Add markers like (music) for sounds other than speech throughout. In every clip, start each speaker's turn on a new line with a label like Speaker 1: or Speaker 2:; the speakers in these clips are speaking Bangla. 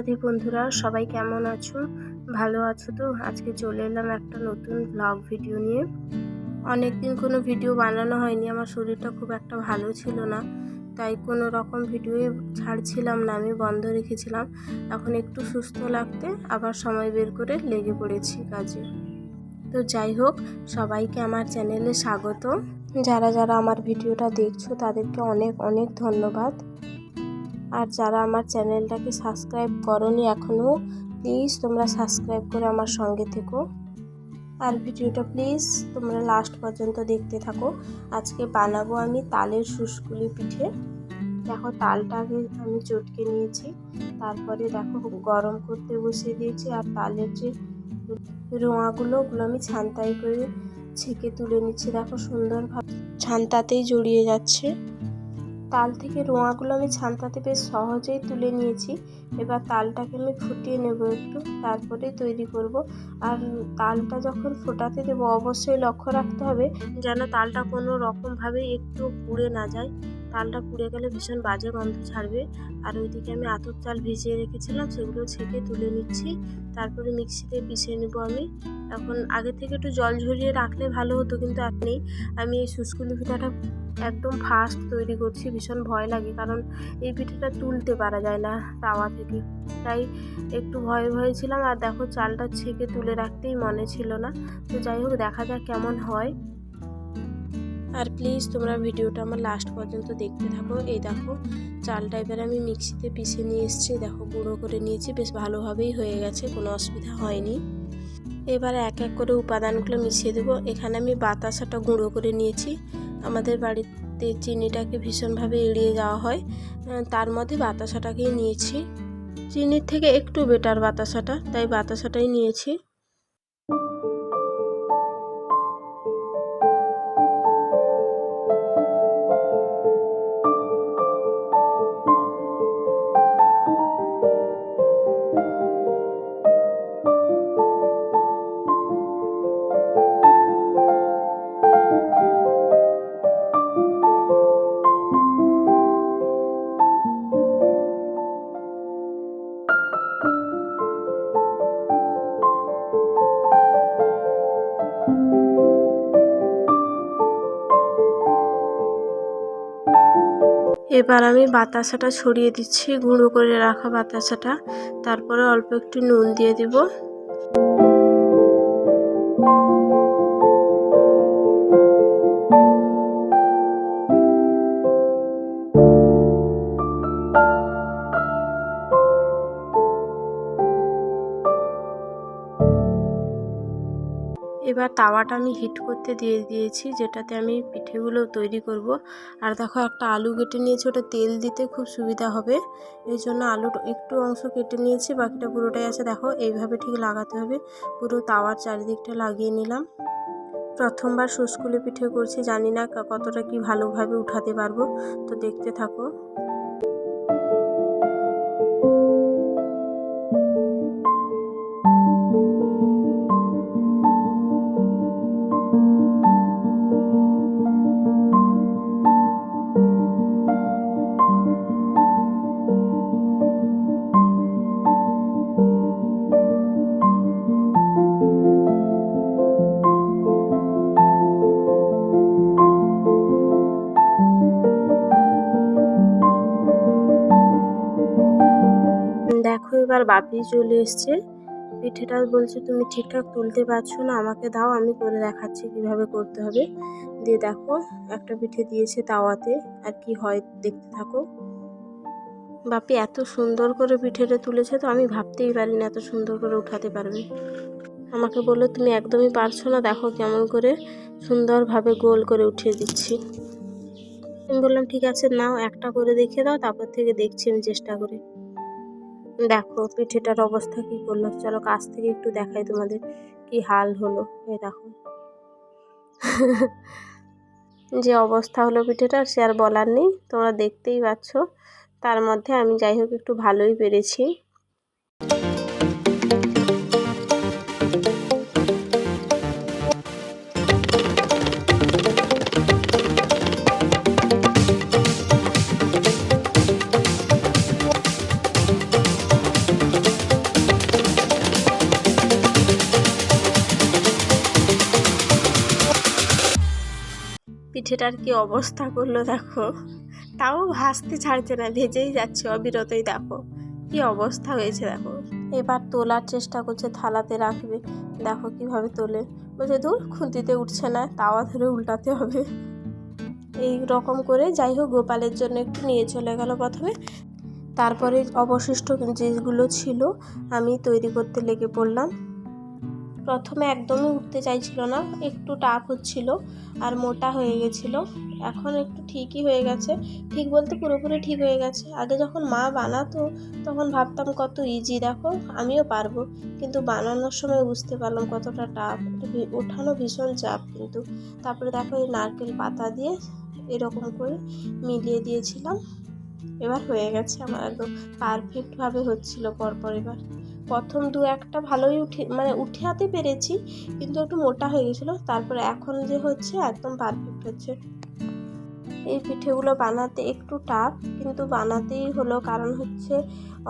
Speaker 1: রাধে বন্ধুরা, সবাই কেমন আছো? ভালো আছো তো? আজকে চলে এলাম একটা নতুন ব্লগ ভিডিও নিয়ে। অনেক দিন কোনো ভিডিও বানানো হয়নি, আমার শরীরটা খুব একটা ভালো ছিল না, তাই কোনো রকম ভিডিওই ছাড়ছিলাম না, আমি বন্ধ রেখেছিলাম। এখন একটু সুস্থ লাগতে আবার সময় বের করে লেগে পড়েছি কাজে। তো যাই হোক, সবাইকে আমার চ্যানেলে স্বাগত যারা যারা আমার ভিডিওটা দেখছ, তাদেরকে অনেক অনেক ধন্যবাদ। আর যারা আমার চ্যানেলটাকে সাবস্ক্রাইব করনি এখনও প্লিজ তোমরা সাবস্ক্রাইব করে আমার সঙ্গে থেকো। আর ভিডিওটা প্লিজ তোমরা লাস্ট পর্যন্ত দেখতে থাকো। আজকে বানাবো আমি তালের শুষ্কুলি পিঠে। দেখো তালটাকে আমি চটকে নিয়েছি। তারপরে দেখো গরম করতে বসিয়ে দিয়েছি আর তালের যে রোঁয়াগুলো, ওগুলো আমি ছান্তাই করে ছেঁকে তুলে নিচ্ছি। দেখো সুন্দরভাবে ছান্তাতেই জড়িয়ে যাচ্ছে। তাল থেকে রোঁয়াগুলো আমি ছান্তাতে বেশ সহজেই তুলে নিয়েছি। এবার তালটাকে আমি ফুটিয়ে নেব একটু, তারপরে তৈরি করব। আর তালটা যখন ফোটাতে দেবো, অবশ্যই লক্ষ্য রাখতে হবে যেন তালটা কোনো রকমভাবে একটু পুড়ে না যায়। তালটা পুড়ে গেলে ভীষণ বাজে গন্ধ ছাড়বে। আর ওইদিকে আমি আতপ চাল ভিজিয়ে রেখেছিলাম, সেগুলো ছেঁকে তুলে নিচ্ছি। তারপরে মিক্সিতে পিষে নেব আমি। এখন আগে থেকে একটু জল ঝরিয়ে রাখলে ভালো হতো, কিন্তু আপনি আমি এই শুষ্কুলি পিঠাটা একদম ফাস্ট তৈরি করছি, ভীষণ ভয় লাগে, কারণ এই পিঠেটা তুলতে পারা যায় না তাওয়া থেকে। তাই একটু ভয়ে ভয়ে ছিলাম, আর দেখো চালটা ছেঁকে তুলে রাখতেই মনে ছিল না। তো যাই হোক, দেখা যাক কেমন হয়। আর প্লিজ তোমরা ভিডিওটা আমার লাস্ট পর্যন্ত দেখতে থাকো। এই দেখো, চালটা এবার আমি মিক্সিতে পিষে নিয়ে এসেছি। দেখো, গুঁড়ো করে নিয়েছি, বেশ ভালোভাবেই হয়ে গেছে, কোনো অসুবিধা হয়নি। এবার এক এক করে উপাদানগুলো মিশিয়ে দেবো। এখানে আমি বাতাসাটা গুঁড়ো করে নিয়েছি। আমাদের বাড়িতে চিনিটাকে ভীষণভাবে এড়িয়ে যাওয়া হয়। তার মধ্যে বাতাসাটাকেই নিয়েছি। চিনির থেকে একটু বেটার বাতাসাটা, তাই বাতাসাটাই নিয়েছি। এবার আমি বাতাসাটা ছড়িয়ে দিচ্ছি, গুঁড়ো করে রাখা বাতাসাটা। তারপরে অল্প একটু নুন দিয়ে দিব। এবার তাওয়াটা আমি হিট করতে দিয়ে দিয়েছি, যেটাতে আমি পিঠেগুলো তৈরি করব। আর দেখো একটা আলু কেটে নিয়েছি, ওটা তেল দিতে খুব সুবিধা হবে। এই জন্য আলুর একটু অংশ কেটে নিয়েছি, বাকিটা পুরোটাই আছে। দেখো এইভাবে ঠিক লাগাতে হবে, পুরো তাওয়ার চারিদিকটা লাগিয়ে নিলাম। প্রথমবার শুষ্কুলি পিঠে করছি, জানি না কতটা কি ভালোভাবে উঠাতে পারব, তো দেখতে থাকো। দেখো এবার বাপি চলে এসছে। পিঠেটা বলছে, তুমি ঠিকঠাক তুলতে পারছ না, আমাকে দাও, আমি করে দেখাচ্ছি কীভাবে করতে হবে। দিয়ে দেখো, একটা পিঠে দিয়েছে তাওয়াতে, আর কি হয় দেখতে থাকো। বাপি এত সুন্দর করে পিঠেটা তুলেছে তো আমি ভাবতেই পারি না এত সুন্দর করে উঠাতে পারবে। আমাকে বলল, তুমি একদমই পারছ না, দেখো কেমন করে সুন্দরভাবে গোল করে উঠিয়ে দিচ্ছি। আমি বললাম, ঠিক আছে, নাও, একটা করে দেখিয়ে দাও, তারপর থেকে দেখছি, আমি চেষ্টা করে। দেখো পিঠেটার অবস্থা কি করল? চলো কাছ থেকে একটু দেখাই তোমাদের কি হাল হলো। এই দেখো। (laughs) যে অবস্থা হলো পিঠেটার সে আর বলার নেই। তোমরা দেখতেই পাচ্ছ। তার মধ্যে আমি যাই হোক, একটু ভালোই পেরেছি। পিঠেটার কি অবস্থা করল দেখো। তাও ভাসতে ছাড়ছে না, ভেজেই যাচ্ছে অবিরতই দেখো। কি অবস্থা হয়েছে দেখো। এবার তোলার চেষ্টা করছে, থালাতে রাখবে। দেখো কীভাবে তোলে। বলছে দূর খুন্তিতে উঠছে না তাওয়া ধরে উল্টাতে হবে। এই রকম করে যাই হোক, গোপালের জন্য একটু নিয়ে চলে গেল প্রথমে। তারপরে অবশিষ্ট যেগুলো ছিল, আমি তৈরি করতে লেগে পড়লাম। প্রথমে একদমই উঠতে চাইছিল না, একটু টাফ হচ্ছিল আর মোটা হয়ে গেছিল। এখন একটু ঠিকই হয়ে গেছে। ঠিক বলতে পুরোপুরি ঠিক হয়ে গেছে। আগে যখন মা বানাতো, তখন ভাবতাম কত ইজি দেখো, আমিও পারব। কিন্তু বানানোর সময় বুঝতে পারলাম কতটা টাফ ওঠানো ভীষণ চাপ কিন্তু। তারপরে দেখো এই নারকেল পাতা দিয়ে এরকম করে মিলিয়ে দিয়েছিলাম। এবার হয়ে গেছে আমার একদম পারফেক্টভাবে হচ্ছিল পরপর এবার। প্রথম দু একটা ভালোই উঠে মানে উঠাতে পেরেছি, কিন্তু একটু মোটা হয়ে গেছিল। তারপরে এখন যে হচ্ছে, একদম পারফেক্ট হচ্ছে এই পিঠেগুলো বানাতে একটু টাফ কিন্তু বানাতেই হলো, কারণ হচ্ছে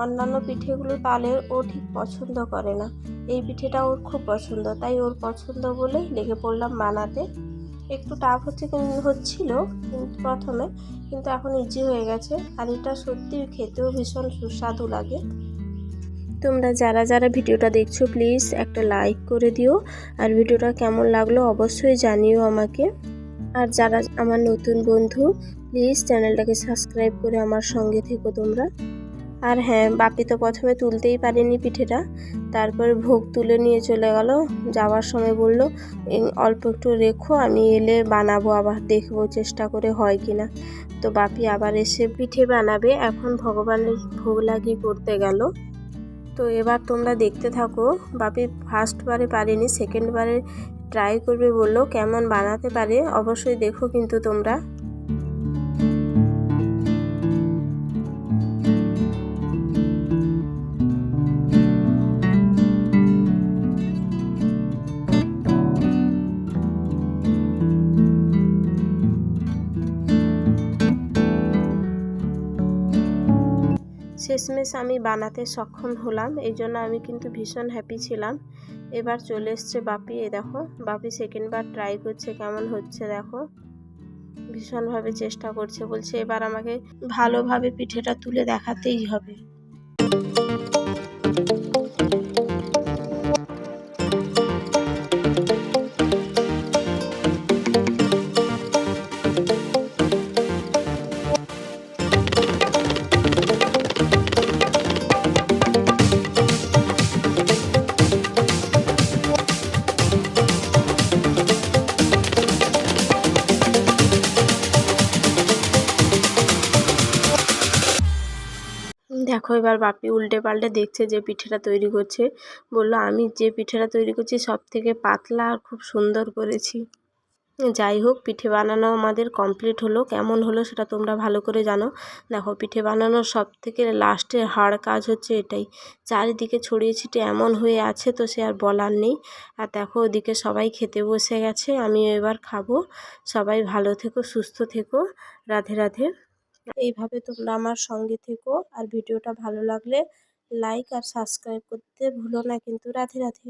Speaker 1: অন্যান্য পিঠেগুলো তালের ও ঠিক পছন্দ করে না। এই পিঠেটা ওর খুব পছন্দ, তাই ওর পছন্দ বলেই লেগে পড়লাম বানাতে। একটু টাফ হচ্ছে হচ্ছিল, কিন্তু প্রথমে, কিন্তু এখন ইজি হয়ে গেছে। আর এটা সত্যি খেতেও ভীষণ সুস্বাদু লাগে। তোমরা যারা যারা ভিডিওটা দেখছ প্লিজ একটা লাইক করে দিও। আর ভিডিওটা কেমন লাগল অবশ্যই জানিও আমাকে। আর যারা আমার নতুন বন্ধু প্লিজ চ্যানেলটাকে সাবস্ক্রাইব করে আমার সঙ্গে থেকো তোমরা। আর হ্যাঁ বাপি তো প্রথমে তুলতেই পারেনি পিঠেটা, তারপরে ভোগ তুলে নিয়ে চলে গেল। যাওয়ার সময় বলল অল্প একটু রেখো, আমি এলে বানাবো আবার দেখব চেষ্টা করে হয় কি না তো বাপি আবার এসে পিঠে বানাবে। এখন ভগবানের ভোগ লাগিয়ে করতে গেল। তো এবার তোমরা দেখতে থাকো। বাপি ফার্স্টবারে পারেনি সেকেন্ডবারে ট্রাই করবে বলল কেমন বানাতে পারে। অবশ্যই দেখো কিন্তু তোমরা। শেষমেশ আমি বানাতে সক্ষম হলাম, এই জন্য আমি কিন্তু ভীষণ হ্যাপি ছিলাম। এবার চলে এসছে বাপি এ দেখো, বাপি সেকেন্ডবার ট্রাই করছে, কেমন হচ্ছে দেখো। ভীষণভাবে চেষ্টা করছে, বলছে এবার আমাকে ভালোভাবে পিঠেটা তুলে দেখাতেই হবে। এবার বাপি উল্টে পাল্টে দেখছে যে পিঠেটা তৈরি করছে। বলল, আমি যে পিঠেটা তৈরি করছি সব থেকে পাতলা আর খুব সুন্দর করেছি। যাই হোক, পিঠে বানানো আমাদের কমপ্লিট হলো। কেমন হলো সেটা তোমরা ভালো করে জানো। দেখো, পিঠে বানানোর সব থেকে লাস্টের হাড় কাজ হচ্ছে এটাই। চারিদিকে ছড়িয়ে ছিটিয়ে এমন হয়ে আছে তো সে আর বলার নেই। আর দেখো, ওদিকে সবাই খেতে বসে গেছে। আমি এবার খাব। সবাই ভালো থেকো, সুস্থ থেকো। রাধে রাধে। এইভাবে তোমরা আমার সঙ্গে থেকো। আর ভিডিওটা ভালো লাগলে লাইক আর সাবস্ক্রাইব করতে ভুলো না। কিন্তু রাধে রাধে।